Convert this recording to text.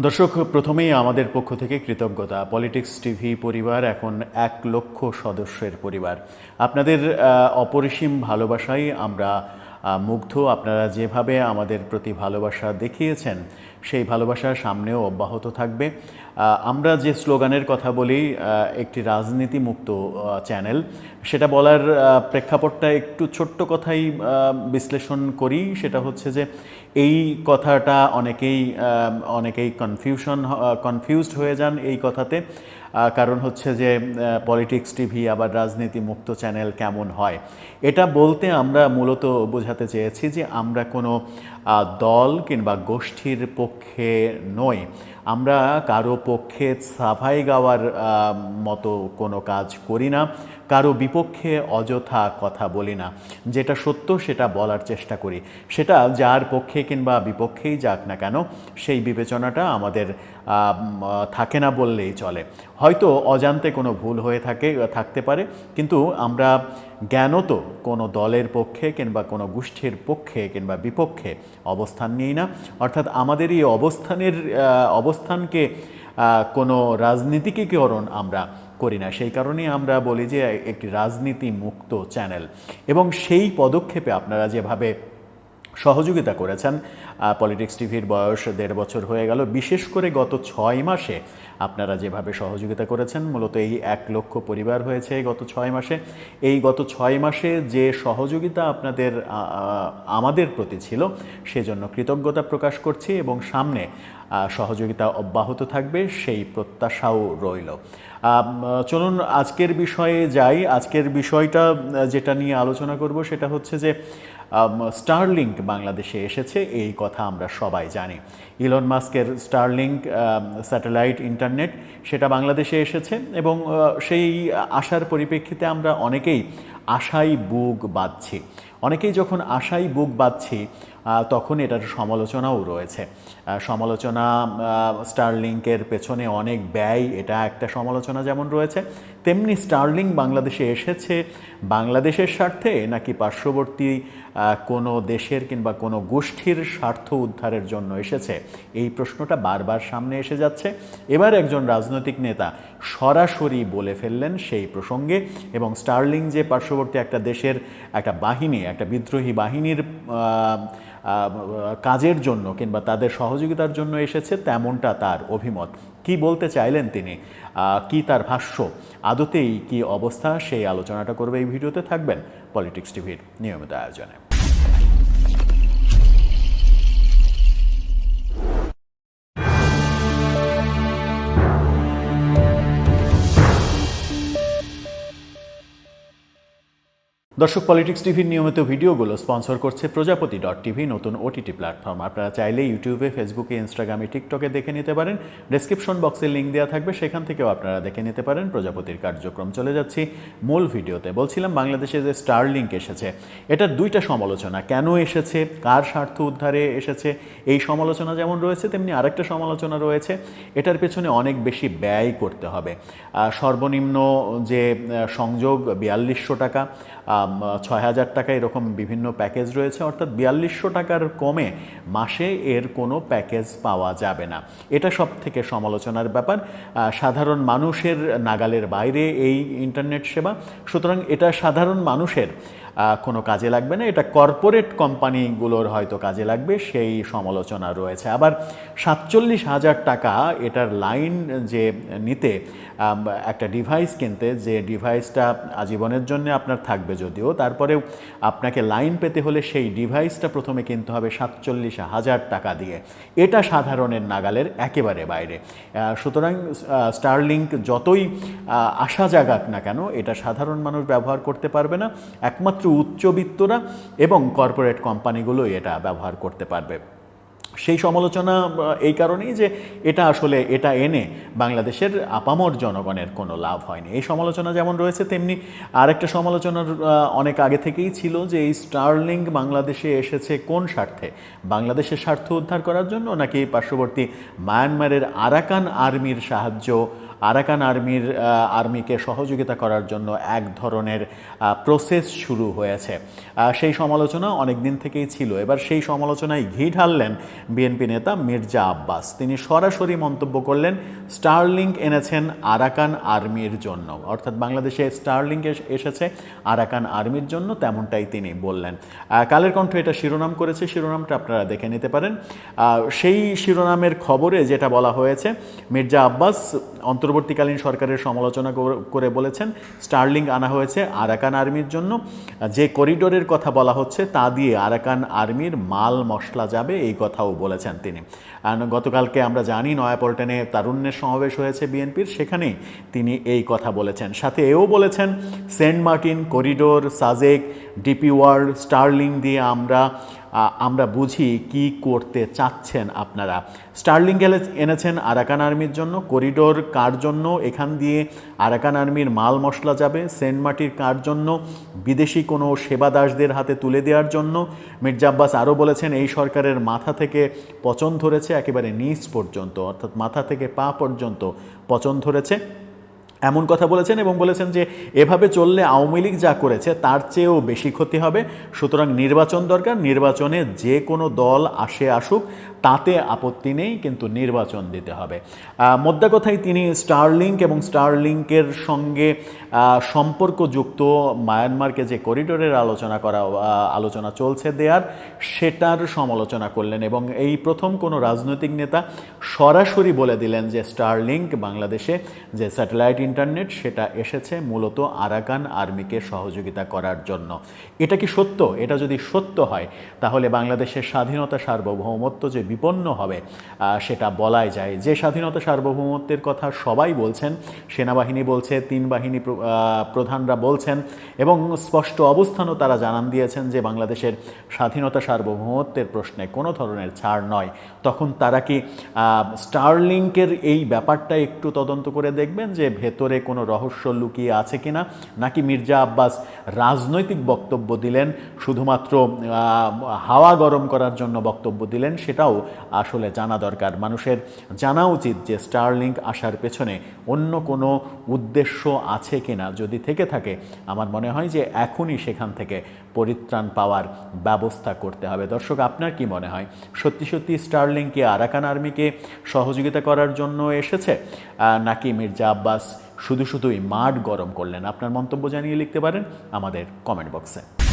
দর্শক, প্রথমেই আমাদের পক্ষ থেকে কৃতজ্ঞতা। পলিটিক্স টিভি পরিবার এখন এক লক্ষ সদস্যের পরিবার। আপনাদের অপরিসীম ভালোবাসাই আমরা মুগ্ধ। আপনারা যেভাবে আমাদের প্রতি ভালোবাসা দেখিয়েছেন, সেই ভালোবাসা সামনেও অব্যাহত থাকবে। আমরা যে স্লোগানের কথা বলি একটি রাজনীতি মুক্ত চ্যানেল, সেটা বলার প্রেক্ষাপটটা একটু ছোট্ট কথাই বিশ্লেষণ করি। সেটা হচ্ছে যে, এই কথাটা অনেকেই অনেকেই কনফিউশন কনফিউজড হয়ে যান এই কথাতে। কারণ হচ্ছে যে পলিটিক্স টিভি আবার রাজনীতি মুক্ত চ্যানেল কেমন হয়? এটা বলতে আমরা মূলত বোঝাতে চেয়েছি যে, আমরা কোনো দল কিংবা গোষ্ঠীর পক্ষে নই। আমরা কারও পক্ষে সাফাই গাওয়ার মতো কোনো কাজ করি না। কারও বিপক্ষে অযথা কথা বলি না। যেটা সত্য, সেটা বলার চেষ্টা করি। সেটা যার পক্ষে কিংবা বিপক্ষেই যাক না কেন, সেই বিবেচনাটা আমাদের থাকে না বললেই চলে। হয়তো অজান্তে কোনো ভুল হয়ে থাকে, থাকতে পারে, কিন্তু আমরা জ্ঞানত কোনো দলের পক্ষে কিংবা কোনো গোষ্ঠীর পক্ষে কিংবা বিপক্ষে অবস্থান নিই না। অর্থাৎ আমাদের এই অবস্থানের অবস্থানকে কোনো রাজনীতিকীকরণ আমরা করি না। সেই কারণেই আমরা বলি যে, একটি রাজনীতি মুক্ত চ্যানেল। এবং সেই পদক্ষেপে আপনারা যেভাবে সহযোগিতা করেছেন। পলিটিক্স টিভির বয়স দেড় বছর হয়ে গেল। বিশেষ করে গত ছয় মাসে আপনারা যেভাবে সহযোগিতা করেছেন, মূলত এই এক লক্ষ পরিবার হয়েছে গত ছয় মাসে। এই গত ছয় মাসে যে সহযোগিতা আপনাদের আমাদের প্রতি ছিল, সেজন্য কৃতজ্ঞতা প্রকাশ করছি এবং সামনে সহযোগিতা অব্যাহত থাকবে, সেই প্রত্যাশাও রইল। চলুন আজকের বিষয়ে যাই। আজকের বিষয়টা যেটা নিয়ে আলোচনা করব সেটা হচ্ছে যে স্টারলিংক বাংলাদেশে এসেছে, এই কথা আমরা সবাই জানি। ইলন মাস্কের স্টারলিংক স্যাটেলাইট ইন্টারনেট সেটা বাংলাদেশে এসেছে এবং সেই আশার পরিপ্রেক্ষিতে আমরা অনেকেই আশাই বুক বাঁধছি। অনেকেই যখন আশাই বুক বাঁধছি তখন এটার সমালোচনাও রয়েছে। সমালোচনা স্টারলিংকের পেছনে অনেক ব্যয়, এটা একটা সমালোচনা যেমন রয়েছে তেমনি স্টার্লিং বাংলাদেশে এসেছে। বাংলাদেশের স্বার্থে নাকি পার্শ্ববর্তী কোনো দেশের কিংবা কোনো গোষ্ঠীর স্বার্থ উদ্ধারের জন্য এসেছে? এই প্রশ্নটা বারবার সামনে এসে যাচ্ছে। এবার একজন রাজনৈতিক নেতা সরাসরি বলে ফেললেন সেই প্রসঙ্গে এবং স্টার্লিং যে পার্শ্ববর্তী একটা দেশের একটা বাহিনী, একটা বিদ্রোহী বাহিনীর কাজের জন্য কিংবা তাদের সহযোগিতার জন্য এসেছে তেমনটা তার অভিমত। কি বলতে চাইলেন তিনি? কি তার ভাষ্য? আদতেই কি অবস্থা? সেই আলোচনাটা করবে এই ভিডিওতে থাকবেন পলিটিক্স টিভির নিয়মিত আয়োজনে। দর্শক পলিটিক্স টিভির নিয়মিত ভিডিওগুলো স্পন্সর করছে প্রজাপতি ডট টিভি নতুন ওটিটি প্ল্যাটফর্ম আপনারা চাইলে ইউটিউবে ফেসবুকে ইনস্টাগ্রামে টিকটকে দেখে নিতে পারেন। ডেসক্রিপশন বক্সে লিঙ্ক দেওয়া থাকবে। সেখান থেকেও আপনারা দেখে নিতে পারেন প্রজাপতির কার্যক্রম। চলে যাচ্ছি মূল ভিডিওতে। বলছিলাম বাংলাদেশে যে স্টার লিঙ্ক এসেছে, এটার দুইটা সমালোচনা। কেন এসেছে? কার স্বার্থ উদ্ধারে এসেছে? এই সমালোচনা যেমন রয়েছে, তেমনি আরেকটা সমালোচনা রয়েছে। এটার পেছনে অনেক বেশি ব্যয় করতে হবে। সর্বনিম্ন যে সংযোগ বিয়াল্লিশশো টাকা ছয় হাজার টাকা এরকম বিভিন্ন প্যাকেজ রয়েছে, অর্থাৎ বিয়াল্লিশশো টাকার কমে মাসে এর কোনো প্যাকেজ পাওয়া যাবে না। এটা সব থেকে সমালোচনার ব্যাপার। সাধারণ মানুষের নাগালের বাইরে এই ইন্টারনেট সেবা। সুতরাং এটা সাধারণ মানুষের কোনো কাজে লাগবে না। এটা কর্পোরেট কোম্পানিগুলোর হয়তো কাজে লাগবে, সেই সমালোচনা রয়েছে। আবার সাতচল্লিশ হাজার টাকা এটার লাইন যে নিতে একটা ডিভাইস কিনতে, যে ডিভাইসটা আজীবনের জন্য আপনার থাকবে যদিও, তারপরেও আপনাকে লাইন পেতে হলে সেই ডিভাইসটা প্রথমে কিনতে হবে সাতচল্লিশ হাজার টাকা দিয়ে। এটা সাধারণের নাগালের একেবারে বাইরে। সুতরাং স্টারলিংক যতই আশা জাগাক না কেন, এটা সাধারণ মানুষ ব্যবহার করতে পারবে না। একমাত্র উচ্চবিত্তরা এবং কর্পোরেট কোম্পানিগুলোই এটা ব্যবহার করতে পারবে। সেই সমালোচনা এই কারণেই যে এটা আসলে এটা এনে বাংলাদেশের আপামর জনগণের কোনো লাভ হয়নি। এই সমালোচনা যেমন রয়েছে, তেমনি আরেকটা সমালোচনার অনেক আগে থেকেই ছিল যে এই স্টার্লিং বাংলাদেশে এসেছে কোন স্বার্থে? বাংলাদেশের স্বার্থ উদ্ধার করার জন্য নাকি পার্শ্ববর্তী মায়ানমারের আরাকান আর্মির সাহায্য আরাকান আর্মির আর্মিকে সহযোগিতা করার জন্য এক ধরনের প্রসেস শুরু হয়েছে। সেই সমালোচনা অনেক দিন থেকেই ছিল। এবার সেই সমালোচনায় ঘি ঢাললেন বিএনপি নেতা মির্জা আব্বাস। তিনি সরাসরি মন্তব্য করলেন, স্টারলিংক এনেছেন আরাকান আর্মির জন্য। অর্থাৎ বাংলাদেশে স্টারলিংক এস- এসেছে আরাকান আর্মির জন্য তেমনটাই তিনি বললেন। কালের কণ্ঠ এটা শিরোনাম করেছে, শিরোনামটা আপনারা দেখে নিতে পারেন। সেই শিরোনামের খবরে যেটা বলা হয়েছে, মির্জা আব্বাস অন্তর্বর্তীকালীন সরকারের সমালোচনা করে বলেছেন, স্টার্লিং আনা হয়েছে আরাকান আর্মির জন্য। যে করিডোরের কথা বলা হচ্ছে, তা দিয়ে আরাকান আর্মির মাল মশলা যাবে, এই কথাও বলেছেন তিনি। গতকালকে আমরা জানি, নয়াপল্টনে তারুণ্যের সমাবেশ হয়েছে বিএনপির, সেখানেই তিনি এই কথা বলেছেন। সাথে এও বলেছেন, Saint Martin corridor, Sajek, DP World, Sterling দিয়ে আমরা আমরা বুঝি কি করতে চাচ্ছেন আপনারা। স্টার্লিং গেলে এনেছেন আরাকান আর্মির জন্য। করিডোর কার জন্য? এখান দিয়ে আরাকান আর্মির মাল মশলা যাবে। সেন্ট মার্টির কার জন্য? বিদেশি কোনো সেবাদাসদের হাতে তুলে দেওয়ার জন্য? মির্জা আব্বাস আরও বলেছেন, এই সরকারের মাথা থেকে পচন ধরেছে, একেবারে নিচ পর্যন্ত, অর্থাৎ মাথা থেকে পা পর্যন্ত পচন ধরেছে। এমন কথা বলেছেন এবং বলেছেন যে, এভাবে চললে আওয়ামী লীগ যা করেছে তার চেয়েও বেশি ক্ষতি হবে। সুতরাং নির্বাচন দরকার। নির্বাচনে যে কোনো দল আসে আসুক, তাতে আপত্তি নেই, কিন্তু নির্বাচন দিতে হবে। মোদ্দা কথায় তিনি স্টারলিংক এবং স্টারলিংকের সঙ্গে সম্পর্কযুক্ত মায়ানমারকে যে করিডোরের আলোচনা করা আলোচনা চলছে দেয়ার, সেটার সমালোচনা করলেন এবং এই প্রথম কোনো রাজনৈতিক নেতা সরাসরি বলে দিলেন যে, স্টারলিংক বাংলাদেশে যে স্যাটেলাইট ইন্টারনেট, সেটা এসেছে মূলত আরাকান আর্মিকে সহযোগিতা করার জন্য। এটা কি সত্য? এটা যদি সত্য হয়, তাহলে বাংলাদেশের স্বাধীনতা সার্বভৌমত্ব যে বিপন্ন হবে সেটা বলাই যায়। যে স্বাধীনতা সার্বভৌমত্বের কথা সবাই বলছেন, সেনাবাহিনী বলছে, তিন বাহিনী প্রধানরা বলছেন, এবং স্পষ্ট অবস্থানও তারা জানান দিয়েছেন যে বাংলাদেশের স্বাধীনতা সার্বভৌমত্বের প্রশ্নে কোনো ধরনের ছাড় নয়। তখন তারা কি স্টারলিংকের এই ব্যাপারটা একটু তদন্ত করে দেখবেন যে ভেতরে কোনো রহস্য লুকিয়ে আছে কিনা? নাকি মির্জা আব্বাস রাজনৈতিক বক্তব্য দিলেন, শুধুমাত্র হাওয়া গরম করার জন্য বক্তব্য দিলেন, সেটাও আসলে জানা দরকার। মানুষের জানা উচিত যে স্টারলিংক আসার পেছনে অন্য কোনো উদ্দেশ্য আছে কিনা। যদি থেকে থাকে, আমার মনে হয় যে এখনই সেখান থেকে পরিত্রাণ পাওয়ার ব্যবস্থা করতে হবে। দর্শক, আপনার কি মনে হয়? সত্যি সত্যি স্টারলিং কি আরাকান আর্মিকে সহযোগিতা করার জন্য এসেছে? নাকি মির্জা আব্বাস শুধু শুধুই মাঠ গরম করলেন। আপনার মন্তব্য জানিয়ে লিখতে পারেন আমাদের কমেন্ট বক্সে